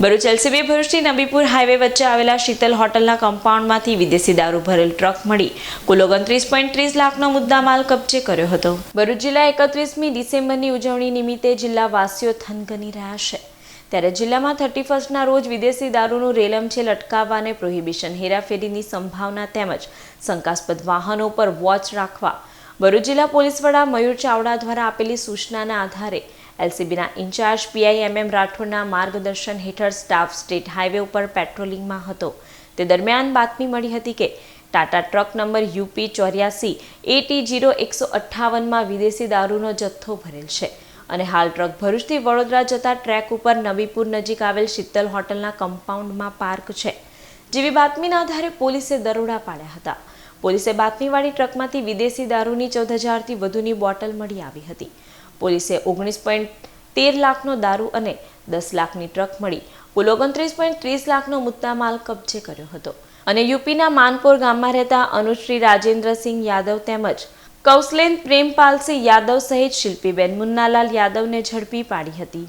Bharuch LCB ભરૂચની Nabipur highway વચ્ચે આવેલા શીતલ હોટલના કમ્પાઉન્ડમાંથી વિદેશી દારૂ ભરેલ ટ્રક મળી. કુલ ઓગણત્રીસ પોઈન્ટ ત્રીસ લાખનો મુદ્દામાલ કબજે કર્યો હતો. ભરૂચ જિલ્લા એકત્રીસમી ડિસેમ્બરની ઉજવણી નિમિત્તે જિલ્લાવાસીઓ થનગની રહ્યા છે. ત્યારે જિલ્લામાં થર્ટી ફર્સ્ટના રોજ વિદેશી દારૂનું રેલમછેલ અટકાવવા અને પ્રોહિબિશન હેરાફેરીની સંભાવના તેમજ શંકાસ્પદ વાહનો પર વોચ રાખવા. ભરૂચ જિલ્લા પોલીસ વડા મયુર ચાવડા દ્વારા આપેલી સૂચનાના આધારે એલસીબીના ઇન્ચાર્જ પીઆઈ એમ એમ રાઠોડના માર્ગદર્શન હેઠળ સ્ટાફ સ્ટેટ હાઈવે ઉપર પેટ્રોલિંગમાં હતો. તે દરમિયાન બાતમી મળી હતી કે, ટાટા ટ્રક નંબર યુપી ચોર્યાસી એટી જીરો એકસો અઠ્ઠાવનમાં વિદેશી દારૂનો જથ્થો ભરેલ છે અને હાલ ટ્રક ભરૂચથી વડોદરા જતા ટ્રેક ઉપર નબીપુર નજીક આવેલ શીતલ હોટલના કમ્પાઉન્ડમાં પાર્ક છે. જેવી બાતમીના આધારે પોલીસે દરોડા પાડ્યા હતા. પોલીસે બાતમીવાળી ટ્રકમાંથી વિદેશી દારૂની ચૌદ હજારથી વધુની બોટલ મળી આવી હતી. પોલીસે ઓગણીસ પોઈન્ટ તેર લાખનો દારૂ અને દસ લાખની ટ્રક મળી, કુલ ઓગણત્રીસ પોઈન્ટ ત્રીસ લાખનો મુદ્દામાલ કબજે કર્યો હતો. અને યુપીના માનપુર ગામમાં રહેતા અનુશ્રી રાજેન્દ્રસિંહ યાદવ તેમજ કૌશલેન પ્રેમપાલસિંહ યાદવ સહિત શિલ્પીબેન મુન્નાલાલ યાદવને ઝડપી પાડી હતી.